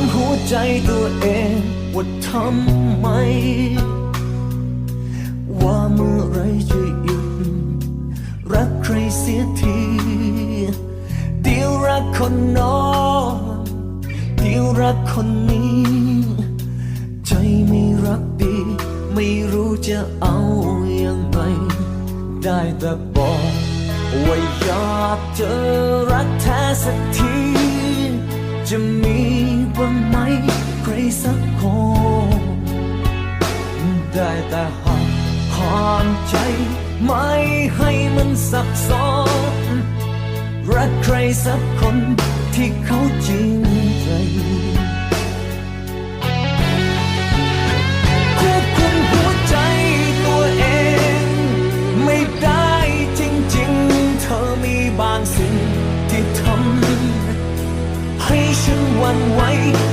ทำหัวใจตัวเองว่าทำไม ว่าเมื่อไรจะหยุดรักใครเสียทีเดียวรักคนนอนเดียวรักคนนี้ ใจไม่รักดี ไม่รู้จะเอาอย่างไรได้แต่บอกว่าอยากเจอรักแท้สักทีจะ บ้างไหมใครสักคนได้แต่ห้ามห้ามใจ ไม่ให้มันสับสนรักใครสักคนที่เขาจริงใจควบคุมหัวใจตัวเอง ไม่ได้จริงๆ เธอมีบางสิ่งที่ทำ one way.